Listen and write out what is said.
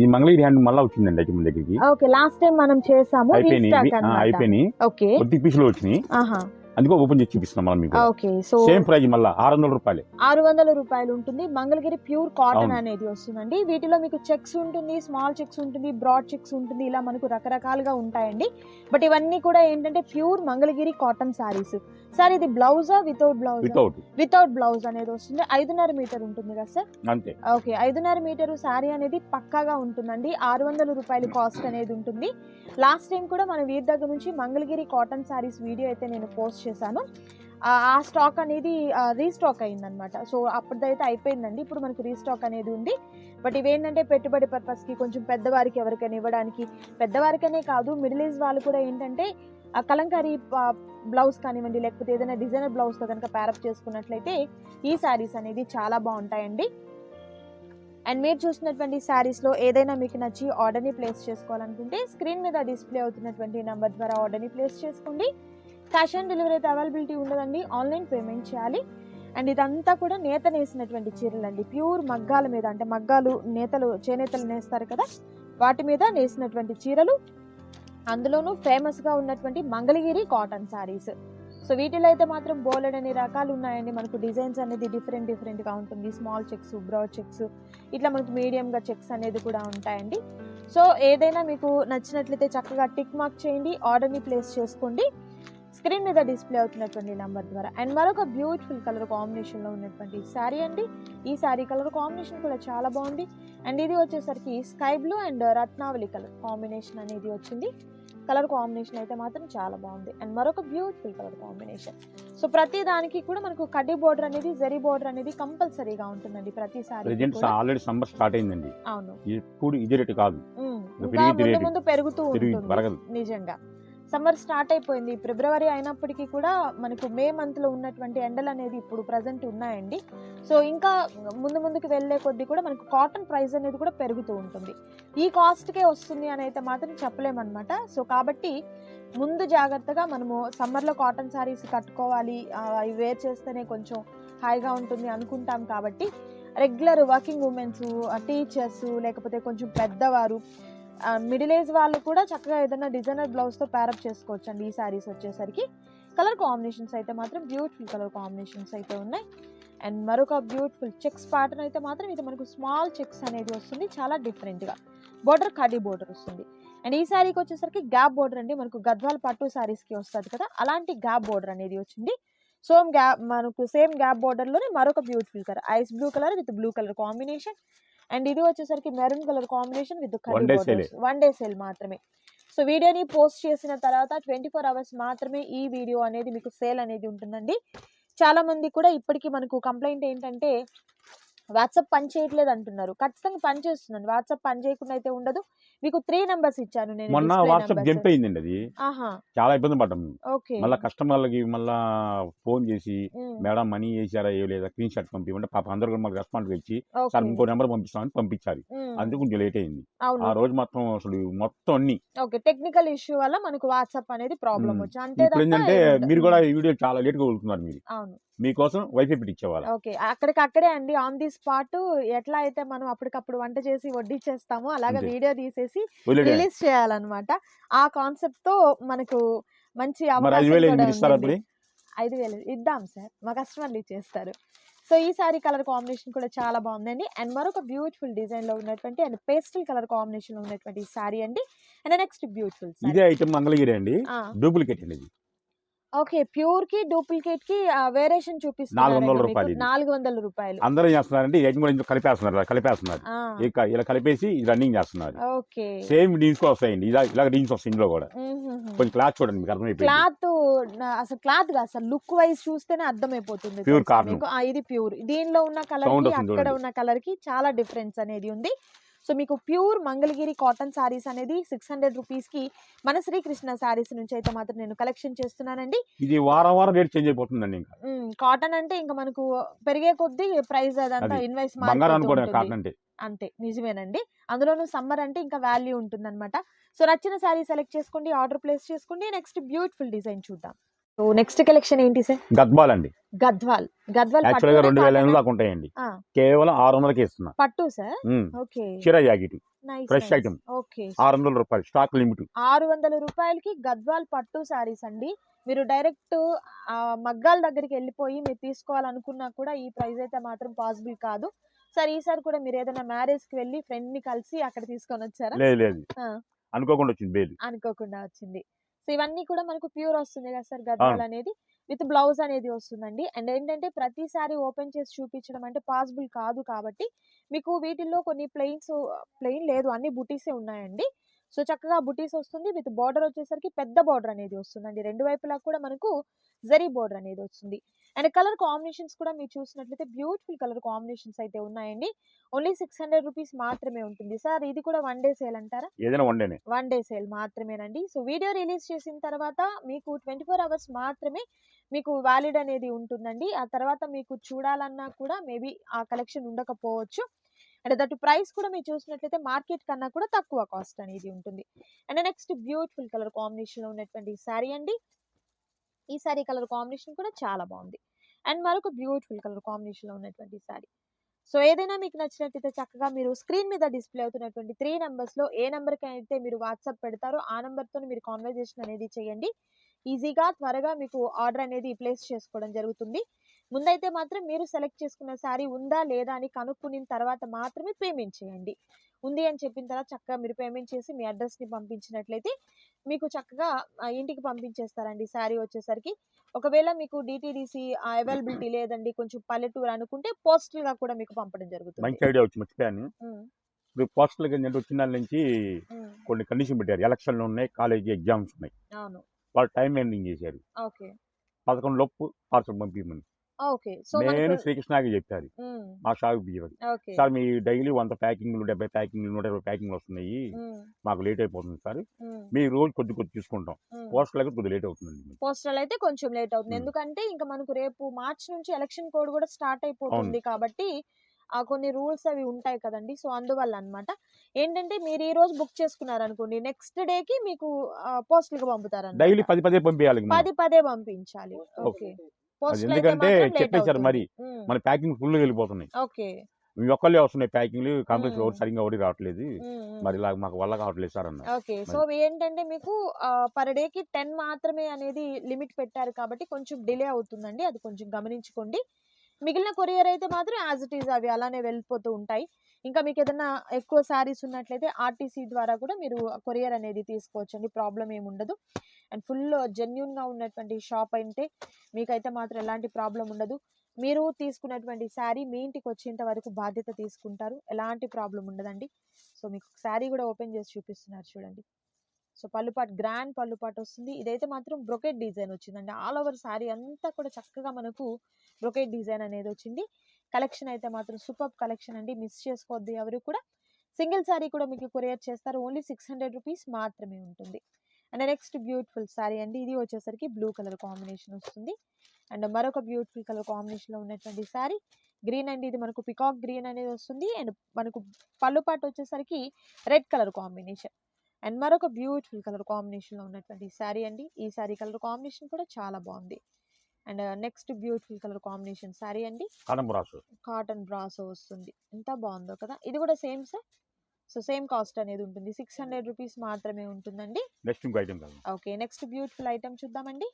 ఈ మంగళగిరి హ్యాండ్ మళ్ళీ వచ్చిందండి అయితే మన దగ్గరికి. ఓకే లాస్ట్ టైం మనం చేసాము అయిపోయినాయి ఓకే. కొద్ది పీసులు వచ్చినాయి. అందుకే ఓపెన్ చేసి చూపిస్తున్నాం మనం మీకు. ఓకే సో సేమ్ ప్రైస్ మళ్ళీ ఆరు వందల రూపాయలు. ఆరు వందల రూపాయలు ఉంటుంది. Mangalagiri pure cotton. అనేది వస్తుందండి. వీటిలో మీకు చెక్స్ ఉంటుంది స్మాల్ చెక్స్ ఉంటుంది బ్రాడ్ చెక్స్ ఉంటుంది. ఇలా మనకు రకరకాలుగా ఉంటాయండి. బట్ ఇవన్నీ కూడా ఏంటంటే pure Mangalagiri cotton saris sir ఇది బ్లౌజా without blouse? Without. Without blouse అనేది వస్తుంది. ఐదున్నర మీటర్ ఉంటుంది కదా సార్? అంతే. ఓకే ఐదున్నర మీటరు శారీ అనేది పక్కాగా ఉంటుందండి. ఆరు వందల రూపాయలు కాస్ట్ అనేది ఉంటుంది. లాస్ట్ టైం కూడా మన వీరి దగ్గర నుంచి మంగళగిరి కాటన్ శారీస్ వీడియో అయితే నేను పోస్ట్ చేశాను. ఆ స్టాక్ అనేది రీస్టాక్ అయిందనమాట సో అప్పటిదైతే అయిపోయిందండి. ఇప్పుడు మనకు రీస్టాక్ అనేది ఉంది. బట్ ఇవేంటంటే పెట్టుబడి పర్పస్కి కొంచెం పెద్దవారికి ఎవరికైనా ఇవ్వడానికి పెద్దవారికనే కాదు మిడిల్ ఏజ్ వాళ్ళు కూడా ఏంటంటే ఆ కలంకారీ బ్లౌజ్ కానివ్వండి లేకపోతే ఏదైనా డిజైనర్ బ్లౌజ్తో కనుక ప్యారప్ చేసుకున్నట్లయితే ఈ శారీస్ అనేది చాలా బాగుంటాయండి. అండ్ మీరు చూసినటువంటి శారీస్లో ఏదైనా మీకు నచ్చి ఆర్డర్ని ప్లేస్ చేసుకోవాలనుకుంటే స్క్రీన్ మీద డిస్ప్లే అవుతున్నటువంటి నెంబర్ ద్వారా ఆర్డర్ని ప్లేస్ చేసుకోండి. క్యాష్ ఆన్ డెలివరీ అయితే అవైలబిలిటీ ఉండదండి ఆన్లైన్ పేమెంట్ చేయాలి. అండ్ ఇదంతా కూడా నేత నేసినటువంటి చీరలు అండి ప్యూర్ మగ్గాల మీద అంటే మగ్గాలు నేతలు చేనేతలు నేస్తారు కదా వాటి మీద నేసినటువంటి చీరలు. అందులోనూ ఫేమస్గా ఉన్నటువంటి మంగళగిరి కాటన్ శారీస్. సో వీటిలో అయితే మాత్రం బోలెడ్ అనే రకాలు ఉన్నాయండి మనకు డిజైన్స్ అనేది డిఫరెంట్ డిఫరెంట్గా ఉంటుంది. స్మాల్ చెక్స్ బ్రాడ్ చెక్స్ ఇట్లా మనకు మీడియంగా చెక్స్ అనేది కూడా ఉంటాయండి. సో ఏదైనా మీకు నచ్చినట్లయితే చక్కగా టిక్ మార్క్ చేయండి ఆర్డర్ని ప్లేస్ చేసుకోండి. స్క్రీన్ మీద డిస్ప్లే అవుతున్నటువంటి నెంబర్ ద్వారా. అండ్ మరొక బ్యూటిఫుల్ కలర్ కాంబినేషన్లో ఉన్నటువంటి శారీ అండి. ఈ శారీ కలర్ కాంబినేషన్ కూడా చాలా బాగుంది. అండ్ ఇది వచ్చేసరికి స్కై బ్లూ అండ్ రత్నావళి కలర్ కాంబినేషన్ అనేది వచ్చింది. కలర్ కాంబినేషన్ అయితే మాత్రం చాలా బాగుంది. అండ్ మరొక బ్యూటిఫుల్ కలర్ కాంబినేషన్. సో ప్రతి దానికి కూడా మనకు కడ్డీ బోర్డర్ అనేది జరీ బోర్డర్ అనేది కంపల్సరీగా ఉంటుందండి ప్రతి sari present already summer start అయిందండి. అవును. ఇప్పుడు ఇది రేటు కాదు. ముందు పెరుగుతూ పెరిగి ఉంటుంది. నిజంగా. సమ్మర్ స్టార్ట్ అయిపోయింది. ఫిబ్రవరి అయినప్పటికీ కూడా మనకు మే మంత్లో ఉన్నటువంటి ఎండలు అనేది ఇప్పుడు ప్రజెంట్ ఉన్నాయండి. సో ఇంకా ముందు ముందుకు వెళ్ళే కొద్దీ కూడా మనకు కాటన్ ప్రైస్ అనేది కూడా పెరుగుతూ ఉంటుంది. ఈ కాస్ట్కే వస్తుంది అని అయితే మాత్రం చెప్పలేమన్నమాట. సో కాబట్టి ముందు జాగ్రత్తగా మనము సమ్మర్లో కాటన్ శారీస్ కట్టుకోవాలి. అవి వేర్ చేస్తేనే కొంచెం హాయిగా ఉంటుంది అనుకుంటాం కాబట్టి రెగ్యులర్ వర్కింగ్ ఉమెన్స్ టీచర్స్ లేకపోతే కొంచెం పెద్దవారు మిడిల్ ఏజ్ వాళ్ళు కూడా చక్కగా ఏదైనా డిజైనర్ బ్లౌజ్తో ప్యారప్ చేసుకోవచ్చు అండి ఈ శారీస్ వచ్చేసరికి. కలర్ కాంబినేషన్స్ అయితే మాత్రం బ్యూటిఫుల్ కలర్ కాంబినేషన్స్ అయితే ఉన్నాయి. అండ్ మరొక బ్యూటిఫుల్ చెక్స్ ప్యాటర్న్ అయితే మాత్రం ఇది మనకు స్మాల్ చెక్స్ అనేది వస్తుంది. చాలా డిఫరెంట్గా బోర్డర్ కడీ బోర్డర్ వస్తుంది. అండ్ ఈ శారీకి వచ్చేసరికి గ్యాప్ బోర్డర్ అండి. మనకు గద్వాల్ పట్టు శారీస్కి వస్తుంది కదా. అలాంటి గ్యాప్ బోర్డర్ అనేది వచ్చింది. సో గ్యాప్ మనకు సేమ్ గ్యాప్ బోర్డర్లోనే మరొక beautiful colour ice blue colour with blue colour combination and ఇది వచ్చేసరికి maroon colour combination with. One day sale మాత్రమే. సో వీడియోని పోస్ట్ చేసిన తర్వాత ట్వంటీ ఫోర్ అవర్స్ మాత్రమే ఈ వీడియో అనేది మీకు సేల్ అనేది ఉంటుందండి. చాలా మంది కూడా ఇప్పటికీ మనకు కంప్లైంట్ ఏంటంటే వాట్సాప్ పని చేయట్లేదు అంటున్నారు. ఖచ్చితంగా పని చేస్తుందండి వాట్సాప్ పని చేయకుండా అయితే ఉండదు. మీకు త్రీ నెంబర్స్ ఇచ్చాను నేను మొన్న వాట్సాప్. జంప్ అయిందండి అది. చాలా ఇబ్బంది పడ్డాం ఓకే. మళ్ళీ కస్టమర్లకి మళ్ళా ఫోన్ చేసి మేడం మనీ వేసారా? ఏ లేదా? స్క్రీన్ షాట్ పంపిమంటే పాప అందరూ మాకు రెస్పాండ్ ఇచ్చి సార్ ఇంకో నెంబర్ పంపిస్తామని పంపించారు. అందుకు కొంచెం లేట్ అయింది. ఆ రోజు మొత్తం అసలు మొత్తం అన్ని ఓకే. టెక్నికల్ ఇష్యూ వల్ల మనకు వాట్సాప్ అనేది ప్రాబ్లం. వచ్చి తప్ప ఏంటంటే. మీరు కూడా ఈ వీడియో చాలా లేట్గా వెళ్తున్నారు మీరు. అవును. మీకోసం వైఫై పెట్టించేవాళ్ళ ఓకే. అక్కడికి అక్కడే అండి ఆన్ ది స్పాట్ ఎట్లా అయితే మనం అప్పటికప్పుడు వంట చేసి వడ్డించేస్తామో అలాగా. వీడియో తీసేసి రిలీజ్ చేయాలన్నమాట. ఆ కాన్సెప్ట్తో మనకు మంచి ఐదు అవకాశం వేలు ఇద్దాం సార్. మా కస్టమర్లు ఇచ్చేస్తారు. సో ఈ సారీ కలర్ కాంబినేషన్ కూడా చాలా బాగుందండి. అండ్ మరొక బ్యూటిఫుల్ డిజైన్లో ఉన్నటువంటి అండ్ పేస్టల్ కలర్ కాంబినేషన్లో ఉన్నటువంటి సారీ అండి. అండ్ నెక్స్ట్ బ్యూటిఫుల్ ఇదే ఐటమ్ మంగళగిరి అండి. డూప్లికేట్ అండి ఓకే. ప్యూర్కి డూప్లికేట్కి వేరియేషన్ చూపిస్తున్నారు నాలుగు వందల రూపాయలు ఇది. నాలుగు వందల రూపాయలు. అందరూ ఏం చేస్తున్నారంటే ఇందులో కలిపేస్తున్నారు ఇలా కలిపేస్తున్నారు. ఆ, ఇక ఇలా కలిపేసి ఇది రన్నింగ్ చేస్తున్నారు. ఓకే. సేమ్ డీన్స్ కూడా వస్తాయండి. ఇలా ఇలా డీన్స్ వస్తాయి ఇందులో కూడా. కొంచెం క్లాత్ చూడండి మీకు అర్థమైపోయింది. క్లాత్ అసలు క్లాత్ కాదు అసలు లుక్ వైజ్ చూస్తేనే అర్థమైపోతుంది Pure తెలుసా cotton. మీకు? ఆ, ఇది ప్యూర్. దీనిలో ఉన్న కలర్ Sound కి వస్తుంది అక్కడ చూడండి. ఉన్న కలర్కి చాలా డిఫరెన్స్ అనేది ఉంది. సో మీకు ప్యూర్ మంగళగిరి కాటన్ శారీస్ అనేది సిక్స్ హండ్రెడ్ రూపీస్కి మన శ్రీకృష్ణ శారీస్ నుంచి అయితే మాత్రం నేను కలెక్షన్ చేస్తున్నానండి. ఇది వారం వారం రేట్ చేంజ్ అయిపోతుందండి ఇంకా. కాటన్ అంటే ఇంకా మనకు పెరిగే కొద్దీ ప్రైస్ అదంతా అది. ఇన్వైస్ కాటన్ అంటే. అంతే నిజమేనండి. అందులోనూ సమ్మర్ అంటే ఇంకా వాల్యూ ఉంటుందన్నమాట. సో నచ్చిన శారీ సెలెక్ట్ చేసుకోండి ఆర్డర్ ప్లేస్ చేసుకోండి నెక్స్ట్ బ్యూటిఫుల్ డిజైన్ చూద్దాం. సో నెక్స్ట్ కలెక్షన్ ఏంటి సార్ గద్బాల్ అండి. గద్వాల్. గద్వాల్ యాక్చువల్గా రెండు వేల? ఎనిమిది దాకా ఉంటాయండి. కేవలం ఆరు వందలకి ఇస్తున్నా. పట్టు సార్. ఓకే. చీర జాకెట్. Fresh item okay. ఆరు వందల రూపాయలు స్టాక్ లిమిట్ ఆరు వందల రూపాయలకి గద్వాల్ పట్టు శారీస్ అండి. మీరు డైరెక్ట్ మగ్గాల దగ్గరికి వెళ్ళిపోయి మీరు తీసుకోవాలనుకున్నా కూడా ఈ ప్రైస్ అయితే మాత్రం పాసిబుల్ కాదు. సార్ ఈసారి కూడా మీరు ఏదైనా మ్యారేజ్కి వెళ్ళి ఫ్రెండ్ని కలిసి అక్కడ తీసుకొని వచ్చారా? లేదు. అనుకోకుండా వచ్చింది అనుకోకుండా వచ్చింది. సో ఇవన్నీ కూడా మనకు ప్యూర్ వస్తుంది కదా సార్ గద్వాల్ అనేది. విత్ బ్లౌజ్ అనేది వస్తుందండి. అండ్ ఏంటంటే ప్రతిసారి ఓపెన్ చేసి చూపించడం అంటే పాసిబుల్ కాదు కాబట్టి మీకు వీటిల్లో కొన్ని ప్లెయిన్స్ ప్లెయిన్ లేదు. అన్ని బుటీసే ఉన్నాయండి. సో చక్కగా బుటీస్ వస్తుంది. విత్ బార్డర్ వచ్చేసరికి పెద్ద బార్డర్ అనేది వస్తుందండి. రెండు వైపులా కూడా మనకు జరీ బార్డర్ అనేది వస్తుంది. అండ్ కలర్ కాంబినేషన్స్ కూడా మీరు చూసినట్లయితే బ్యూటిఫుల్ కలర్ కాంబినేషన్స్ అయితే ఉన్నాయండి. ఓన్లీ సిక్స్ హండ్రెడ్ రూపీస్ మాత్రమే ఉంటుంది. సార్ ఇది కూడా వన్ డే సేల్ అంటారా? ఏదైనా వండేనే వన్ డే సేల్ మాత్రమేనండి. సో వీడియో రిలీజ్ చేసిన తర్వాత మీకు ట్వంటీ ఫోర్ అవర్స్ మాత్రమే మీకు వ్యాలిడ్ అనేది ఉంటుందండి. ఆ తర్వాత మీకు చూడాలన్నా కూడా మేబీ ఆ కలెక్షన్ ఉండకపోవచ్చు. అండ్ దట్ ప్రైస్ కూడా మీరు చూసినట్లయితే మార్కెట్ కన్నా కూడా తక్కువ కాస్ట్ అనేది ఉంటుంది. అండ్ నెక్స్ట్ బ్యూటిఫుల్ కలర్ కాంబినేషన్లో ఉన్నటువంటి శారీ అండి. ఈ శారీ కలర్ కాంబినేషన్ కూడా చాలా బాగుంది. అండ్ మరొక బ్యూటిఫుల్ కలర్ కాంబినేషన్లో ఉన్నటువంటి శారీ. సో ఏదైనా మీకు నచ్చినట్టయితే చక్కగా మీరు స్క్రీన్ మీద డిస్ప్లే అవుతున్నటువంటి త్రీ నెంబర్స్లో ఏ నెంబర్కి అయితే మీరు వాట్సాప్ పెడతారో ఆ నెంబర్తో మీరు కాన్వర్జేషన్ అనేది చేయండి. ఈజీగా త్వరగా మీకు ఆర్డర్ అనేది ప్లేస్ చేసుకోవడం జరుగుతుంది. ముందైతే మాత్రం మీరు సెలెక్ట్ చేసుకున్న శారీ ఉందా లేదా అని కనుక్కున్న తర్వాత మాత్రమే పేమెంట్ చేయండి. ఉంది అని చెప్పిన తర్వాత చక్కగా మీరు పేమెంట్ చేసి మీ అడ్రస్ని పంపించినట్లయితే మీకు చక్కగా ఇంటికి పంపించేస్తారండి శారీ వచ్చేసరికి. ఒకవేళ మీకు డిటిడిసి అవైలబిలిటీ లేదండి కొంచెం పల్లెటూరు అనుకుంటే పోస్టల్గా కూడా మీకు పంపడం జరుగుతుంది. మంచి ఐడియా వచ్చి మర్చిపోయాను ఇప్పుడు పోస్టల్ ఏంటంటే వచ్చిన నుంచి కొన్ని కండిషన్ పెట్టారు. ఎలక్షన్లు ఉన్నాయి కాలేజీ ఎగ్జామ్స్ ఉన్నాయి. అవును. వాళ్ళు టైం ఎండింగ్ చేశారు. ఓకే. పదకొండు లోపు పార్సల్ పంపించమని. నేను శ్రీకృష్ణకి చెప్పారు. మా షాప్ బియ్యది ఓకే. సార్ మీ డైలీ వంద ప్యాకింగ్లు డెబ్బై ప్యాకింగ్లు నూట ఇరవై ప్యాకింగ్లు వస్తున్నాయి. మాకు లేట్ అయిపోతుంది సార్ మీ రోజు కొద్ది కొద్ది తీసుకుంటాం. పోస్టల్ అయితే కొద్దిగా లేట్ అవుతుందండి పోస్టల్ అయితే కొంచెం లేట్ అవుతుంది. ఎందుకంటే ఇంకా మనకు రేపు మార్చ్ నుంచి ఎలక్షన్ కోడ్ కూడా స్టార్ట్ అయిపోతుంది కాబట్టి ఆ కొన్ని రూల్స్ అవి ఉంటాయి కదండి. సో అందువల్ల అన్నమాట ఏంటంటే మీరు ఈ రోజు బుక్ చేసుకున్నారు అనుకోండి నెక్స్ట్ డే కి మీకు పోస్టల్గా పంపుతారు డైలీ పది పదే పంపించాలి. పది పదే పంపించాలి. ఓకే. ఎందుకంటే చెప్పేశారు. మరి మన ప్యాకింగ్ ఫుల్ వెళ్ళిపోతున్నాయి. ఓకే. మీ ఒక్కళ్ళే వస్తున్నాయి ప్యాకింగ్లు కంపెనీస్ ఉమ్. ఎవరు సరిగ్గా ఎవరు రావట్లేదు. మరి ఇలా మాకు వల్ల కావట్లేదు సార్ అన్న ఓకే. సో ఏంటంటే మీకు పర్ డే కి టెన్ మాత్రమే అనేది లిమిట్ పెట్టారు కాబట్టి కొంచెం డిలే అవుతుందండి. అది కొంచెం గమనించుకోండి. మిగిలిన కొరియర్ అయితే మాత్రం యాజ్ ఇట్ ఈజ్ అవి అలానే వెళ్ళిపోతూ ఉంటాయి. ఇంకా మీకు ఏదైనా ఎక్కువ శారీస్ ఉన్నట్లయితే ఆర్టీసీ ద్వారా కూడా మీరు కొరియర్ అనేది తీసుకోవచ్చు అండి ప్రాబ్లం ఏమి ఉండదు అండ్ ఫుల్ జెన్యున్గా ఉన్నటువంటి షాప్ అంటే మీకైతే మాత్రం ఎలాంటి ప్రాబ్లం ఉండదు. మీరు తీసుకున్నటువంటి శారీ మీ ఇంటికి వచ్చేంత వరకు బాధ్యత తీసుకుంటారు. ఎలాంటి ప్రాబ్లం ఉండదండి. సో మీకు శారీ కూడా ఓపెన్ చేసి చూపిస్తున్నారు చూడండి. సో పళ్ళుపాటు గ్రాండ్ పళ్ళుపాటు వస్తుంది. ఇదైతే మాత్రం బ్రొకెట్ డిజైన్ వచ్చిందండి. ఆల్ ఓవర్ శారీ అంతా కూడా చక్కగా మనకు బ్రొకెట్ డిజైన్ అనేది వచ్చింది. కలెక్షన్ అయితే మాత్రం సూపర్ కలెక్షన్ అండి. మిస్ చేసుకోవద్దు ఎవరు కూడా. సింగిల్ శారీ కూడా మీకు కొరియర్ చేస్తారు. ఓన్లీ సిక్స్ హండ్రెడ్ రూపీస్ మాత్రమే ఉంటుంది. అండ్ నెక్స్ట్ బ్యూటిఫుల్ శారీ అండి. ఇది వచ్చేసరికి బ్లూ కలర్ కాంబినేషన్ వస్తుంది. అండ్ మరొక బ్యూటిఫుల్ కలర్ కాంబినేషన్లో ఉన్నటువంటి శారీ గ్రీన్ అండి. ఇది మనకు పికాక్ గ్రీన్ అనేది వస్తుంది. అండ్ మనకు పళ్ళుపాటు వచ్చేసరికి రెడ్ కలర్ కాంబినేషన్. అండ్ మరొక బ్యూటిఫుల్ కలర్ కాంబినేషన్లో ఉన్నటువంటి శారీ అండి. ఈ శారీ కలర్ కాంబినేషన్ కూడా చాలా బాగుంది. And next beautiful colour combination sari అండి. కడంబరాసు కాటన్ బ్రాసో వస్తుంది. ఎంత బాగుందో కదా. ఇది కూడా same sir. So same cost అనేది ఉంటుంది. సిక్స్ హండ్రెడ్ రూపీస్ మాత్రమే ఉంటుందండి. నెక్స్ట్ ఇంకో item okay. Next beautiful item చూద్దామండి.